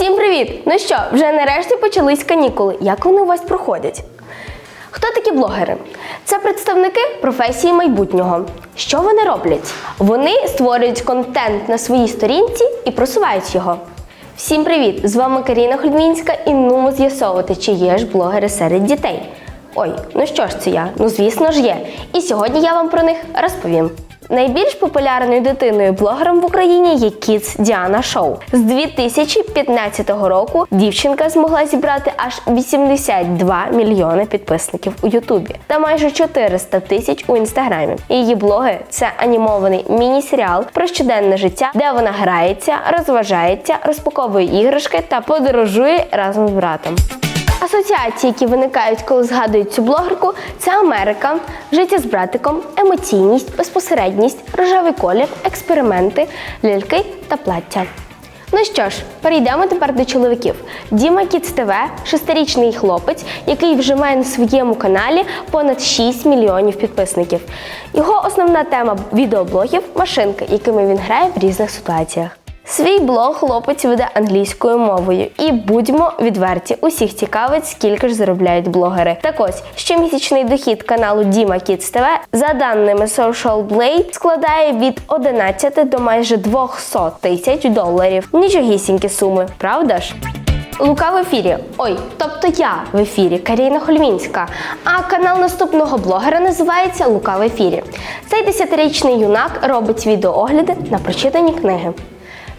Всім привіт! Ну що, вже нарешті почались канікули. Як вони у вас проходять? Хто такі блогери? Це представники професії майбутнього. Що вони роблять? Вони створюють контент на своїй сторінці і просувають його. Всім привіт! З вами Каріна Хольмінська і нумо з'ясовувати, чи є ж блогери серед дітей. Ой, ну що ж це я? Ну звісно ж є. І сьогодні я вам про них розповім. Найбільш популярною дитиною блогером в Україні є Kids Діана Шоу. З 2015 року дівчинка змогла зібрати аж 82 мільйони підписників у Ютубі та майже 400 тисяч у інстаграмі. Її блоги це анімований міні-серіал про щоденне життя, де вона грається, розважається, розпаковує іграшки та подорожує разом з братом. Асоціації, які виникають, коли згадують цю блогерку, це Америка, життя з братиком, емоційність, безпосередність, рожевий колір, експерименти, ляльки та плаття. Ну що ж, перейдемо тепер до чоловіків. Діма Кіц ТВ – шестирічний хлопець, який вже має на своєму каналі понад 6 мільйонів підписників. Його основна тема відеоблогів машинки, якими він грає в різних ситуаціях. Свій блог хлопець веде англійською мовою. І будьмо відверті, усіх цікавить, скільки ж заробляють блогери. Так ось, щомісячний дохід каналу Діма Kids TV, за даними Social Blade, складає від 11 до майже 200 тисяч доларів. Нічогісінькі суми, правда ж? Лука в ефірі. Ой, тобто я в ефірі Каріна Хольмінська. А канал наступного блогера називається Лука в ефірі. Цей десятирічний юнак робить відеоогляди на прочитані книги.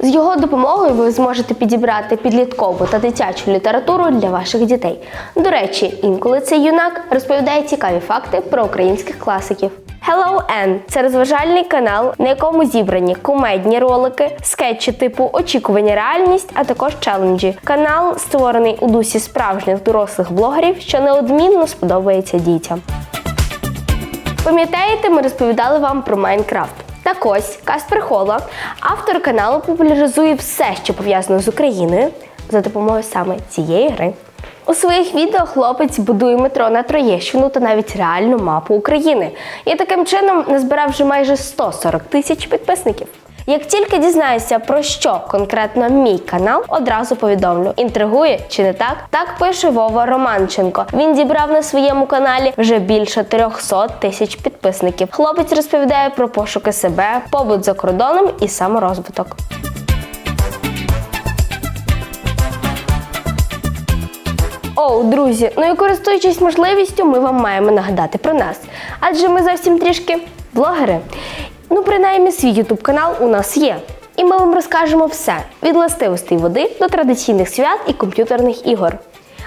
З його допомогою ви зможете підібрати підліткову та дитячу літературу для ваших дітей. До речі, інколи цей юнак розповідає цікаві факти про українських класиків. Hello N – це розважальний канал, на якому зібрані комедні ролики, скетчі типу очікування реальність, а також челенджі. Канал створений у дусі справжніх дорослих блогерів, що неодмінно сподобається дітям. Пам'ятаєте, ми розповідали вам про Майнкрафт. Так ось Каспер Холо, автор каналу, популяризує все, що пов'язано з Україною, за допомогою саме цієї гри. У своїх відео хлопець будує метро на Троєщину та навіть реальну мапу України. І таким чином назбирав вже майже 140 тисяч підписників. Як тільки дізнаюся про що конкретно мій канал, одразу повідомлю. Інтригує чи не так? Так пише Вова Романченко. Він зібрав на своєму каналі вже більше 300 тисяч підписників. Хлопець розповідає про пошуки себе, побут за кордоном і саморозвиток. Оу, друзі, ну і користуючись можливістю, ми вам маємо нагадати про нас. Адже ми зовсім трішки блогери. Ну, принаймні, свій ютуб канал у нас є. І ми вам розкажемо все від властивостей води до традиційних свят і комп'ютерних ігор.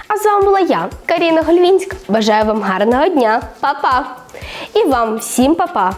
А з вами була я, Каріна Гольвінська. Бажаю вам гарного дня, Па-па! І вам всім па-па!